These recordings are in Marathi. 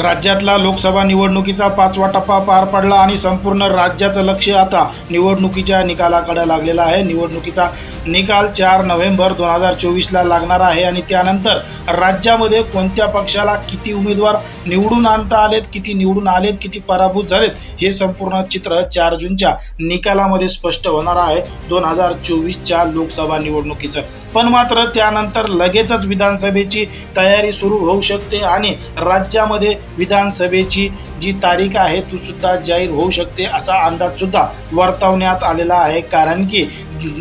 राज्यातला लोकसभा निवडणुकीचा पाचवा टप्पा पार पडला आणि संपूर्ण राज्याचं लक्ष आता निवडणुकीच्या निकालाकडे लागलेलं आहे. निवडणुकीचा निकाल चार नोव्हेंबर दोन हजार चोवीसला लागणार आहे आणि त्यानंतर राज्यामध्ये कोणत्या पक्षाला किती उमेदवार निवडून आणता आलेत किती निवडून आलेत किती पराभूत झालेत हे संपूर्ण चित्र चार जूनच्या निकालामध्ये स्पष्ट होणार आहे दोन हजार चोवीसच्या लोकसभा निवडणुकीचं. पण मात्र त्यानंतर लगेचच विधानसभेची तयारी सुरू होऊ शकते आणि राज्यामध्ये विधानसभेची जी तारीख आहे ती सुद्धा जाहीर होऊ शकते असा अंदाज सुद्धा वर्तवण्यात आलेला आहे. कारण की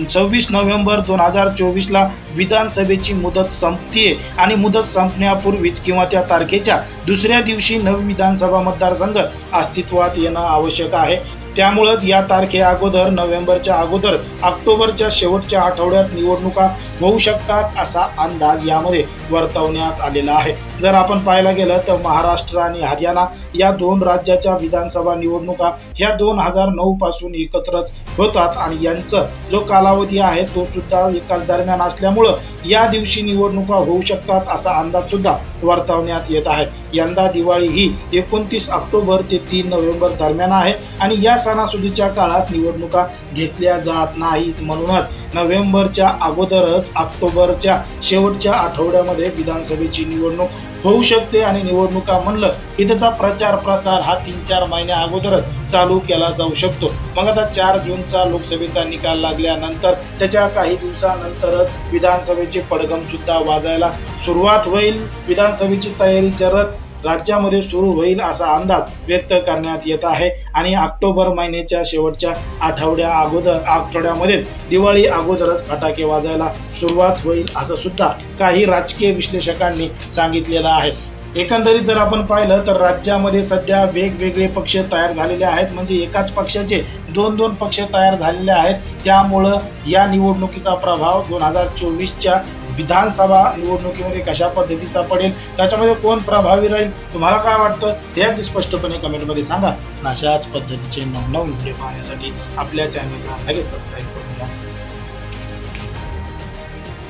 सव्वीस नोव्हेंबर दोन हजार चोवीसला विधानसभेची मुदत संपते आणि मुदत संपण्यापूर्वीच किंवा त्या तारखेच्या दुसऱ्या दिवशी नवी विधानसभा मतदारसंघ अस्तित्वात येणं आवश्यक आहे. त्यामुळंच या तारखे अगोदर नोव्हेंबरच्या अगोदर ऑक्टोबरच्या शेवटच्या आठवड्यात निवडणुका होऊ शकतात असा अंदाज यामध्ये वर्तवण्यात आलेला आहे. जर आपण पाहायला गेलं तर महाराष्ट्र आणि हरियाणा या दोन राज्याच्या विधानसभा निवडणुका ह्या दोन हजार नऊ पासून एकत्रच होतात आणि यांचं जो कालावधी आहे तो सुद्धा एकाच दरम्यान असल्यामुळं या दिवशी निवडणुका होऊ शकतात असा अंदाज सुद्धा वर्तवण्यात येत आहे. यंदा दिवाळी ही एकोणतीस ऑक्टोबर ते तीन नोव्हेंबर दरम्यान आहे आणि या सणासुदीच्या काळात निवडणुका घेतल्या जात नाहीत म्हणूनच नोव्हेंबरच्या अगोदरच ऑक्टोबरच्या शेवटच्या आठवड्यामध्ये विधानसभेची निवडणूक होऊ शकते आणि निवडणुका म्हणलं की त्याचा प्रचार प्रसार हा तीन चार महिन्या अगोदरच चालू केला जाऊ शकतो. मग आता चार जूनचा लोकसभेचा निकाल लागल्यानंतर त्याच्या काही दिवसानंतरच विधानसभेचे पडगम सुद्धा वाजायला सुरुवात होईल. विधानसभेची तयारी जरत राज्यामध्ये सुरू होईल असा अंदाज व्यक्त करण्यात येत आहे. आणि ऑक्टोबर महिन्याच्या शेवटच्या आठवड्या अगोदर आठवड्यामध्येच दिवाळी अगोदरच फटाके वाजायला सुरुवात होईल असं सुद्धा काही राजकीय विश्लेषकांनी सांगितलेलं आहे. एकंदरीत जर आपण पाहिलं तर राज्यामध्ये सध्या वेगवेगळे पक्ष तयार झालेले आहेत. म्हणजे एकाच पक्षाचे दोन दोन पक्ष तयार झालेले आहेत. त्यामुळं या निवडणुकीचा प्रभाव दोन हजार चोवीसच्या विधानसभा निवडणुकीमध्ये कशा पद्धतीचा पडेल त्याच्यामध्ये कोण प्रभावी राहील तुम्हाला काय वाटतं हे अगदी स्पष्टपणे कमेंटमध्ये सांगा. अशाच पद्धतीचे नवनवीन व्हिडिओ पाहण्यासाठी आपल्या चॅनलला लगेच सबस्क्राईब करून घ्या.